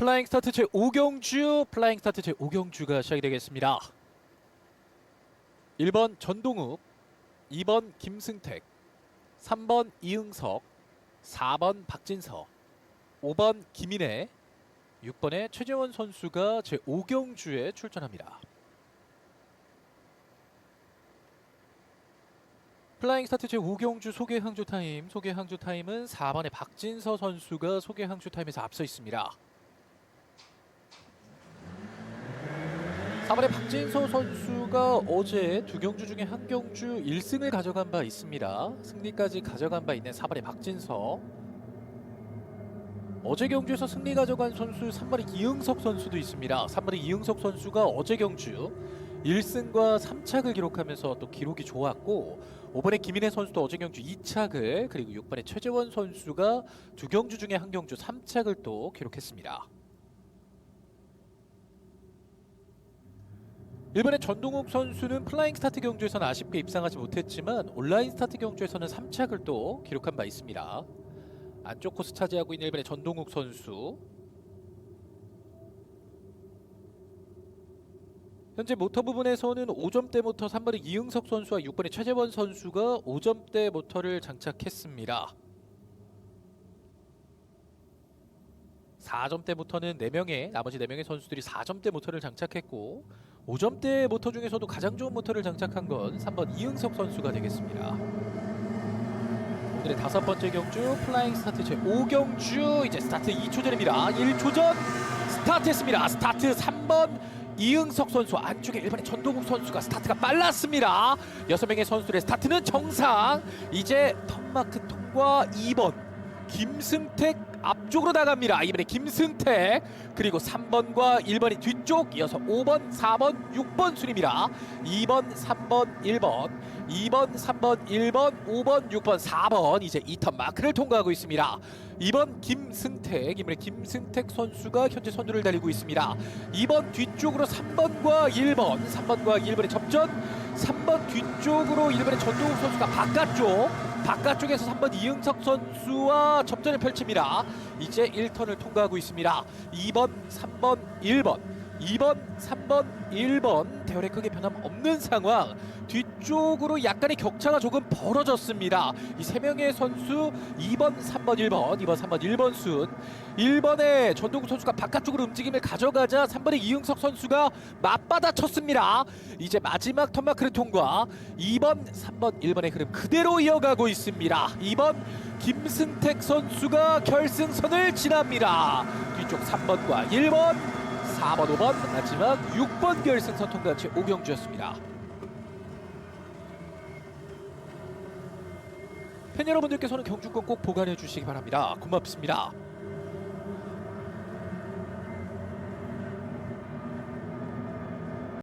플라잉 스타트 제 5경주 플라잉 스타트 제 5경주가 시작이 되겠습니다. 1번 전동욱, 2번 김승택, 3번 이응석, 4번 박진서, 5번 김인혜, 6번의 최재원 선수가 제 5경주에 출전합니다. 플라잉 스타트 제 5경주 소개 항주 타임, 소개 항주 타임은 4번의 박진서 선수가 소개 항주 타임에서 앞서 있습니다. 4번의 박진서 선수가 어제 두 경주 중에 한 경주 1승을 가져간 바 있습니다. 승리까지 가져간 바 있는 4번의 박진서. 어제 경주에서 승리 가져간 선수 3번의 이응석 선수도 있습니다. 3번의 이응석 선수가 어제 경주 1승과 3착을 기록하면서 또 기록이 좋았고 5번의 김인혜 선수도 어제 경주 2착을 그리고 6번의 최재원 선수가 두 경주 중에 한 경주 3착을 또 기록했습니다. 일본의 전동욱 선수는 플라잉 스타트 경주에서는 아쉽게 입상하지 못했지만 온라인 스타트 경주에서는 3착을 또 기록한 바 있습니다. 안쪽 코스 차지하고 있는 일본의 전동욱 선수. 현재 모터 부분에서는 5점대 모터 3번의 이응석 선수와 6번의 최재원 선수가 5점대 모터를 장착했습니다. 4점대 모터는 4명의 나머지 4명의 선수들이 4점대 모터를 장착했고 5점대 모터 중에서도 가장 좋은 모터를 장착한 건 3번 이응석 선수가 되겠습니다. 오늘의 다섯 번째 경주 플라잉 스타트 제 5경주 이제 스타트 2초 전입니다. 1초 전 스타트했습니다. 스타트 3번 이응석 선수 안쪽에 일본의 전동욱 선수가 스타트가 빨랐습니다. 여섯 명의 선수들의 스타트는 정상. 이제 턴마크 통과 2번 김승택 앞쪽으로 나갑니다. 이번에 김승택 그리고 3번과 1번이 뒤쪽 이어서 5번, 4번, 6번 순입니다. 2번, 3번, 1번, 2번, 3번, 1번, 5번, 6번, 4번 이제 2턴 마크를 통과하고 있습니다. 2번 김승택 이번에 김승택 선수가 현재 선두를 달리고 있습니다. 2번 뒤쪽으로 3번과 1번, 3번과 1번의 접전 3번 뒤쪽으로 1번의 전동욱 선수가 바깥쪽 바깥쪽에서 3번 이응석 선수와 접전을 펼칩니다. 이제 1턴을 통과하고 있습니다. 2번, 3번, 1번, 2번, 3번, 1번 대열에 크게 변함 없는 상황. 뒤쪽으로 약간의 격차가 조금 벌어졌습니다. 이 세 명의 선수 2번, 3번, 1번, 2번, 3번, 1번 순. 1번의 전동국 선수가 바깥쪽으로 움직임을 가져가자 3번의 이응석 선수가 맞받아 쳤습니다. 이제 마지막 턴마크를 통과. 2번, 3번, 1번의 흐름 그대로 이어가고 있습니다. 2번 김승택 선수가 결승선을 지납니다. 뒤쪽 3번과 1번, 4번, 5번 마지막 6번 결승선 통과치 오경주였습니다. 팬 여러분들께서는 경주권 꼭 보관해 주시기 바랍니다. 고맙습니다.